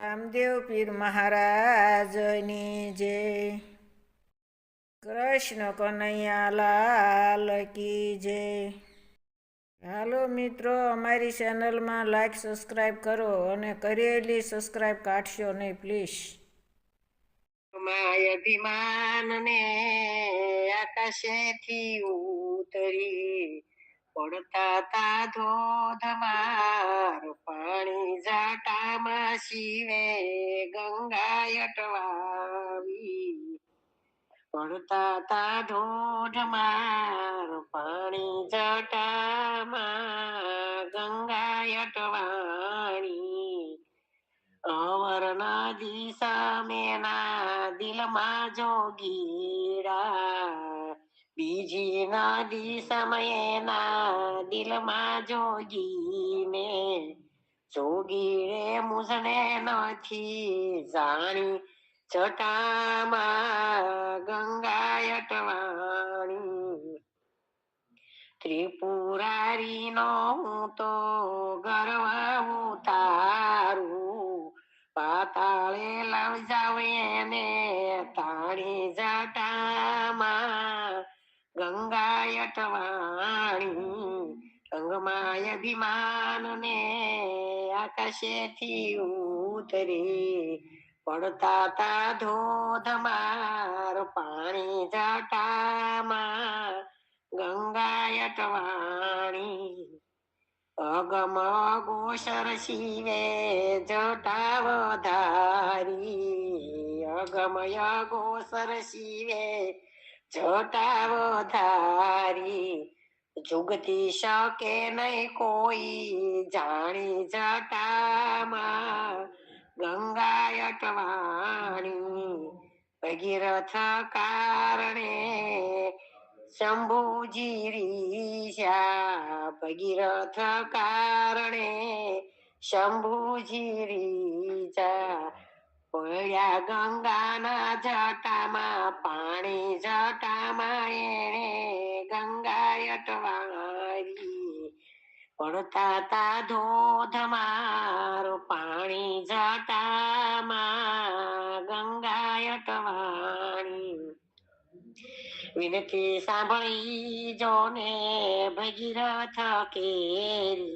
રામદેવ પીર મહારાજની જય કૃષ્ણ કનૈયા લાલ કી જય હાલો મિત્રો, અમારી ચેનલમાં લાઈક સબસ્ક્રાઈબ કરો અને કરેલી સબસ્ક્રાઈબ કાઢશો નહીં પ્લીઝ અભિમાન ને આકાશેથી ઉતરી પડતા તા ધોધમાર, પાણી જાટામાં શિવે ગંગાયટવાવી પડતા તા ધોધમાર, પાણી જટામાં ગંગા અટવાણી અવર નદી સામેના દિલમાં જોગીડા બીજી નદી સમયેના દિલમાં જોગીને જોગીરે મુઝને નથી જાણી. જટામાં ગંગાયટવાણી ત્રિપુરારી નો હું તો ગર્વ તારું પાતાળે લવ જાવ એને તાણી જટામાં ગંગાયટવાણી ગંગમાય અભિમાન ને આકાશેથી ઉતરી પડતા તા ધોધમાર પાણી જટામાં ગંગાયટવાણી અગમ ગોસર શિવે જટાવધારી અગમય ગોસર શિવે જટાવધારી જુગતી શકે નહીં કોઈ, જાણી જટામાં ગંગાયટવાણી ભગીરથ કારણે શંભુજી રીશા ભગીરથ કારણે શંભુજી રીજા પડ્યા ગંગાના જટામાં, પાણી જટામાં એણે ગંગાયટવારી પડતા તા ધોધમાર, પાણી જટામાં ગંગાયટવાણી વિનતી સાંભળી જોને ભગીરથ કેરી.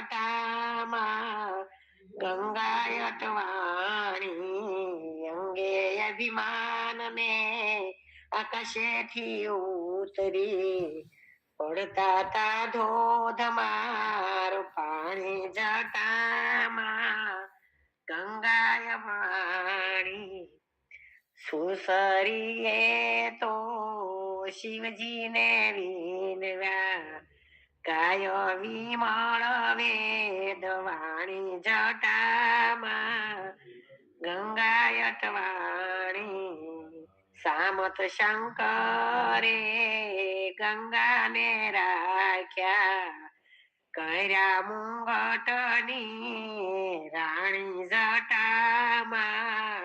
ઓળખાણી જટામાં ગંગાયટવાણી અંગે અભિમાન ને આકાશેથી ઉતરી પડતા તા ધોધમાર પાણી જટામાં ગંગાય વાણી સુસરીએ તો શિવજીને વિનવ્યા ગાય વિમળ વેદ વાણી જટામાં ગંગાયટવાણી સામત શંકરે ગંગાને રાખ્યા, કર્યા મુંગટની રાણી જટામાં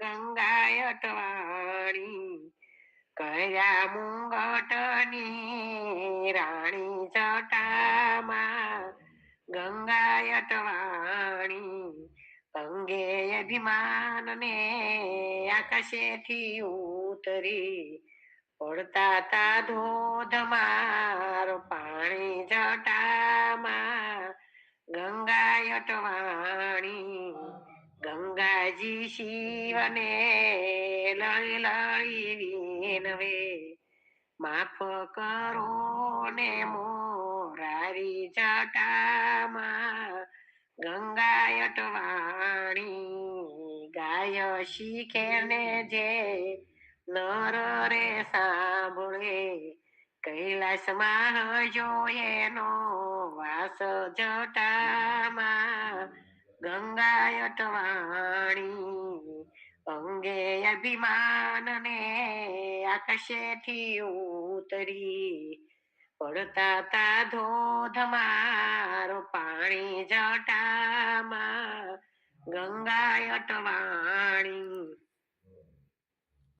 ગંગાયટવાણી કર્યા મુંગટની રાણી જટામાં ગંગાયટવાણી અંગે અભિમાન ને આકાશેથી ઉતરી પડતા તા ધોધમાર પાણી જટામાં. ગંગાયટવાણી ગંગાજી શિવને લઈ લઈ વિનવે માફ કરો ને મોરારી જટામાં ગંગાયટવાણી ગાય શીખે ને જે નર રે સાંભળે. કૈલાસમાં જો એનો વાસ જટામાં ગંગા અટવાણી અંગે અભિમાનને આકાશેથી ઉતરી પડતા તા ધોધમારો પાણી જટામાં ગંગા અટવાણી